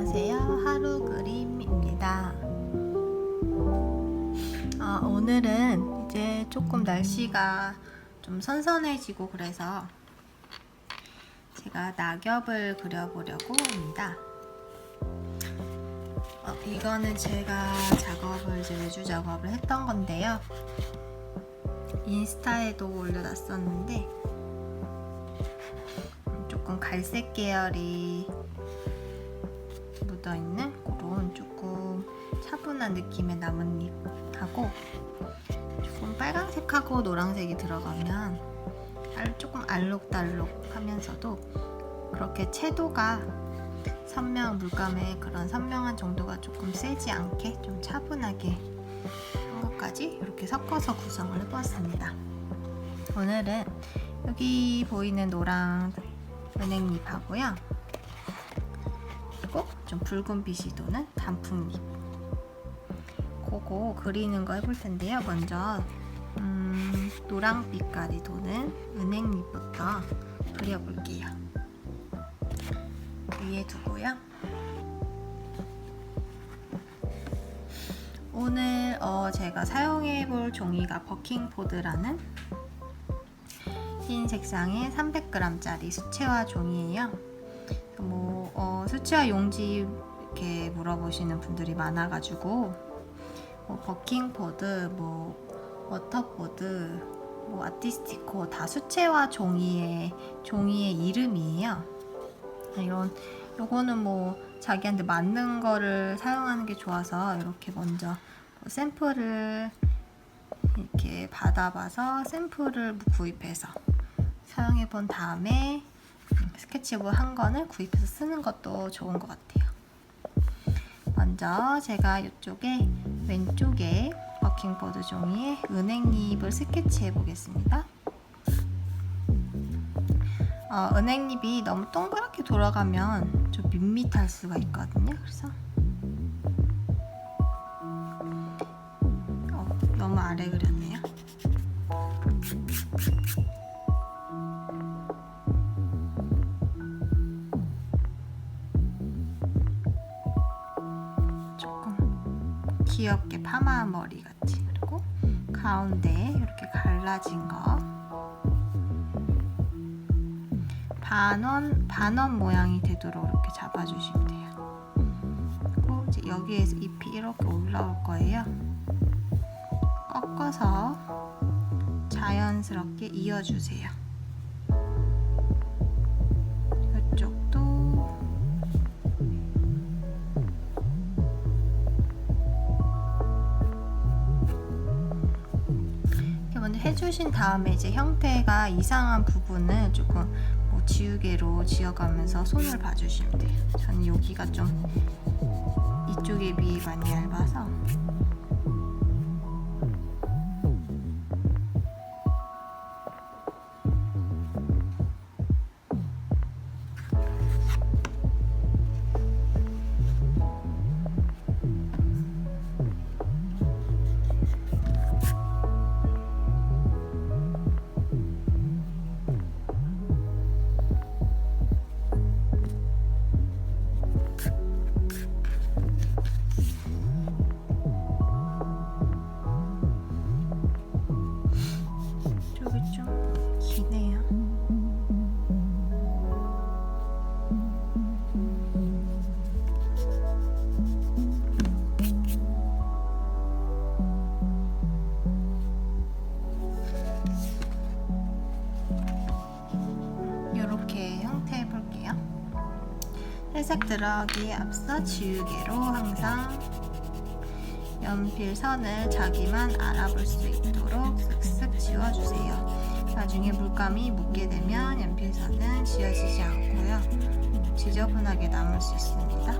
안녕하세요. 하루 그림입니다. 어, 오늘은 이제 조금 날씨가 좀 선선해지고 그래서 제가 낙엽을 그려보려고 합니다. 어, 이거는 제가 작업을 이제 외주 작업을 했던 건데요. 인스타에도 올려놨었는데 조금 갈색 계열이 묻어있는 그런 조금 차분한 느낌의 나뭇잎하고 조금 빨간색하고 노란색이 들어가면 알- 조금 알록달록 하면서도 그렇게 채도가 선명 물감의 그런 선명한 정도가 조금 세지 않게 좀 차분하게 한 것까지 이렇게 섞어서 구성을 해보았습니다. 오늘은 여기 보이는 노랑 은행잎하고요. 좀 붉은 빛이 도는 단풍잎. 그거 그리는 거 해볼 텐데요. 먼저 음, 노랑 빛깔이 도는 은행잎부터 그려볼게요. 위에 두고요. 오늘 어, 제가 사용해 볼 종이가 버킹포드라는 흰 색상의 300g짜리 수채화 종이에요. 뭐 어, 수채화 용지 이렇게 물어보시는 분들이 많아가지고 뭐 버킹보드, 뭐 워터보드, 뭐 아티스티코 다 수채화 종이의 종이의 이름이에요. 이런 요거는 뭐 자기한테 맞는 거를 사용하는 게 좋아서 이렇게 먼저 뭐 샘플을 이렇게 받아봐서 샘플을 구입해서 사용해 본 다음에 스케치북 한 권을 구입해서 쓰는 것도 좋은 것 같아요. 먼저 제가 이쪽에 왼쪽에 워킹보드 종이에 은행잎을 스케치해 보겠습니다. 어, 은행잎이 너무 동그랗게 돌아가면 좀 밋밋할 수가 있거든요. 그래서 어, 너무 아래 그렸네요. 가운데 이렇게 갈라진 거 반원 반원 모양이 되도록 이렇게 잡아주시면 돼요. 그리고 이제 여기에서 잎이 이렇게 올라올 거예요. 꺾어서 자연스럽게 이어주세요. 이렇게 먼저 해주신 다음에 이제 형태가 이상한 부분을 조금 뭐 지우개로 지어가면서 손을 봐주시면 돼요. 저는 여기가 좀 이쪽에 비해 많이 얇아서 회색 들어가기에 앞서 지우개로 항상 연필 선을 자기만 알아볼 수 있도록 쓱쓱 지워주세요. 나중에 물감이 묻게 되면 연필 선은 지워지지 않고요. 지저분하게 남을 수 있습니다.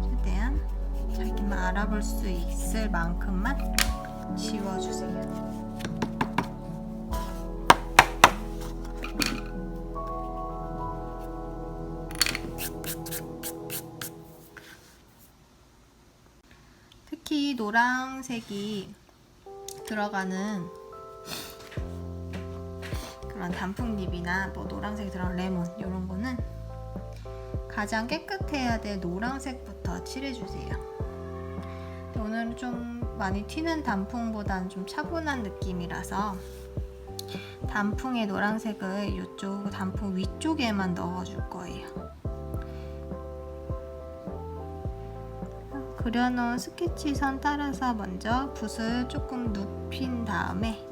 최대한 자기만 알아볼 수 있을 만큼만 지워주세요. 특히 노란색이 들어가는 그런 단풍잎이나 뭐 노란색이 들어간 레몬 이런 거는 가장 깨끗해야 될 노란색부터 칠해주세요. 오늘은 좀 많이 튀는 단풍보다는 좀 차분한 느낌이라서 단풍의 노란색을 이쪽 단풍 위쪽에만 넣어줄 거예요. 그려놓은 스케치 선 따라서 먼저 붓을 조금 눕힌 다음에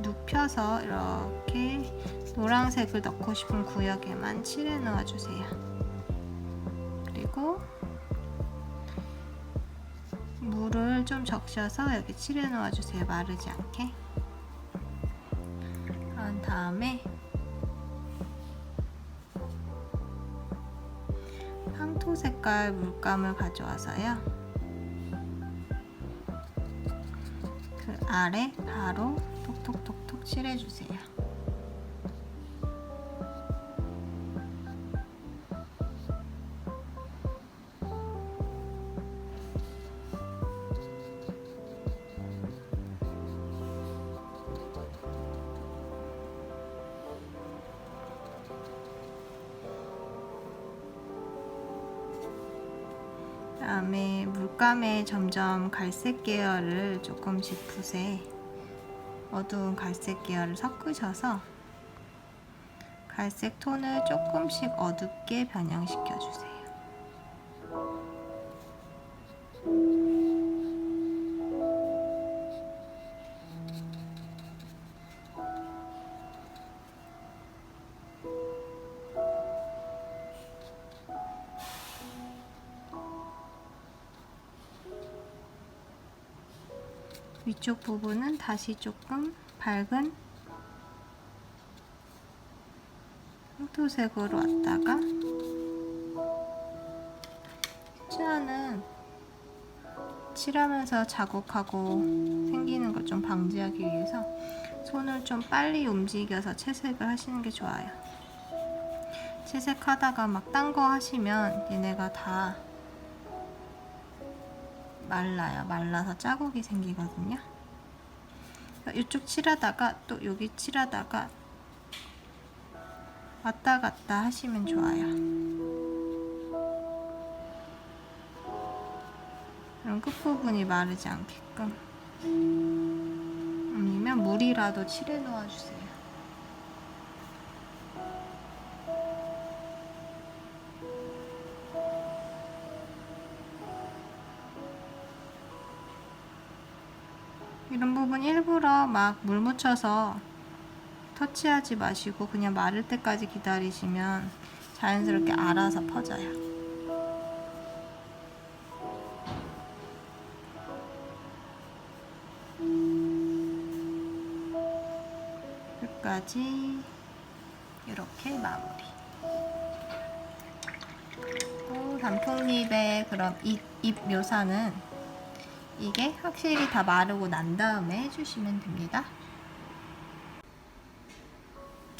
눕혀서 이렇게 노란색을 넣고 싶은 구역에만 칠해 넣어 주세요. 그리고 물을 좀 적셔서 여기 칠해 넣어주세요. 마르지 않게. 그런 다음에 황토 색깔 물감을 가져와서요. 그 아래 바로 톡톡톡톡 칠해주세요. 다음에 물감에 점점 갈색 계열을 조금씩 붓에 어두운 갈색 계열을 섞으셔서 갈색 톤을 조금씩 어둡게 변형시켜 주세요. 위쪽 부분은 다시 조금 밝은 황토색으로 왔다가 칠하는 칠하면서 자국하고 생기는 걸 좀 방지하기 위해서 손을 좀 빨리 움직여서 채색을 하시는 게 좋아요. 채색하다가 막 딴 거 하시면 얘네가 다 말라요. 말라서 자국이 생기거든요. 이쪽 칠하다가 또 여기 칠하다가 왔다 갔다 하시면 좋아요. 그럼 끝부분이 마르지 않게끔 아니면 물이라도 칠해 놓아주세요. 이런 부분 일부러 막 물 묻혀서 터치하지 마시고 그냥 마를 때까지 기다리시면 자연스럽게 알아서 퍼져요. 끝까지 이렇게 마무리. 또 단풍잎의 그럼 잎, 잎 묘사는 이게 확실히 다 마르고 난 다음에 해주시면 됩니다.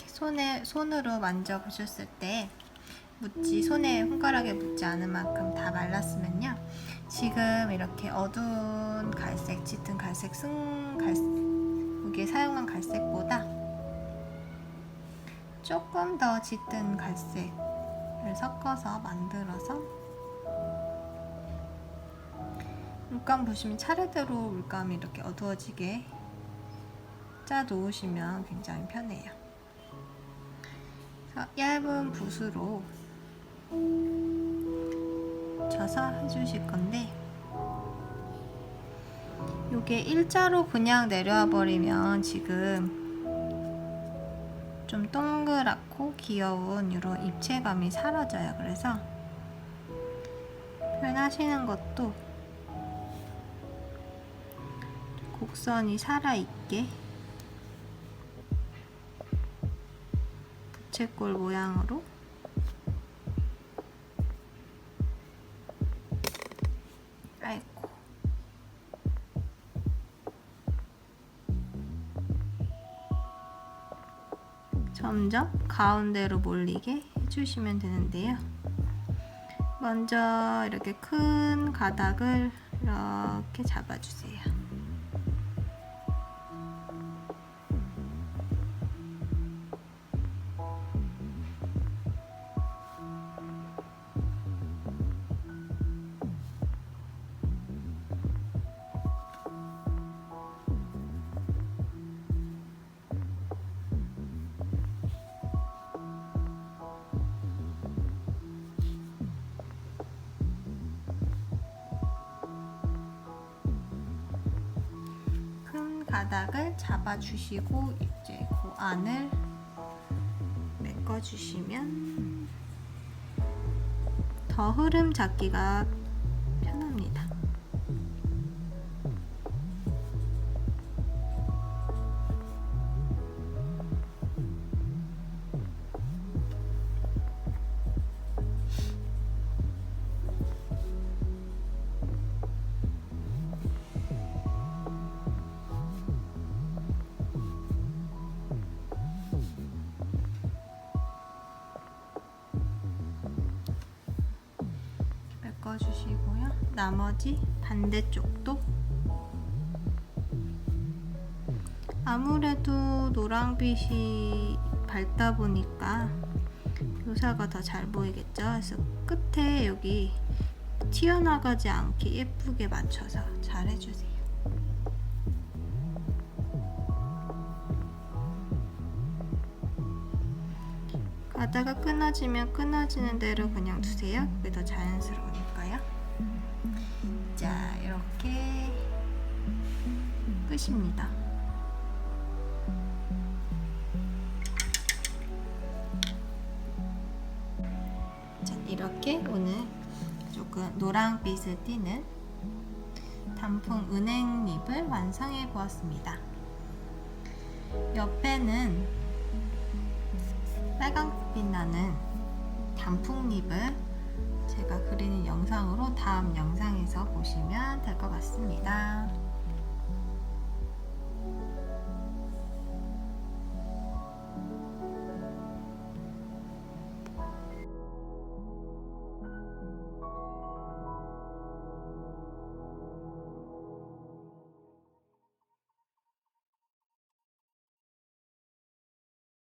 손에 손으로 만져보셨을 때 묻지 손에 손가락에 묻지 않은 만큼 다 말랐으면요. 지금 이렇게 어두운 갈색, 짙은 갈색, 승 갈색 여기에 사용한 갈색보다 조금 더 짙은 갈색을 섞어서 만들어서 물감 보시면 차례대로 물감이 이렇게 어두워지게 짜 놓으시면 굉장히 편해요. 얇은 붓으로 져서 해주실 건데 이게 일자로 그냥 내려와 버리면 지금 좀 동그랗고 귀여운 이런 입체감이 사라져요. 그래서 표현하시는 것도 곡선이 살아있게 부채꼴 모양으로 아이고 점점 가운데로 몰리게 해주시면 되는데요. 먼저 이렇게 큰 가닥을 이렇게 잡아주세요. 바닥을 잡아주시고 이제 그 안을 메꿔주시면 더 흐름 잡기가 메꿔주시고요. 나머지 반대쪽도 아무래도 노랑빛이 밝다 보니까 묘사가 더 잘 보이겠죠. 그래서 끝에 여기 튀어나가지 않게 예쁘게 맞춰서 잘 해주세요. 가다가 끊어지면 끊어지는 대로 그냥 두세요. 그게 더 자연스러우니까요. 끝입니다. 자, 이렇게 오늘 조금 노랑빛을 띠는 단풍 은행잎을 완성해 보았습니다. 옆에는 빨강빛 나는 단풍잎을 제가 그리는 영상으로 다음 영상에서 보시면 될 것 같습니다.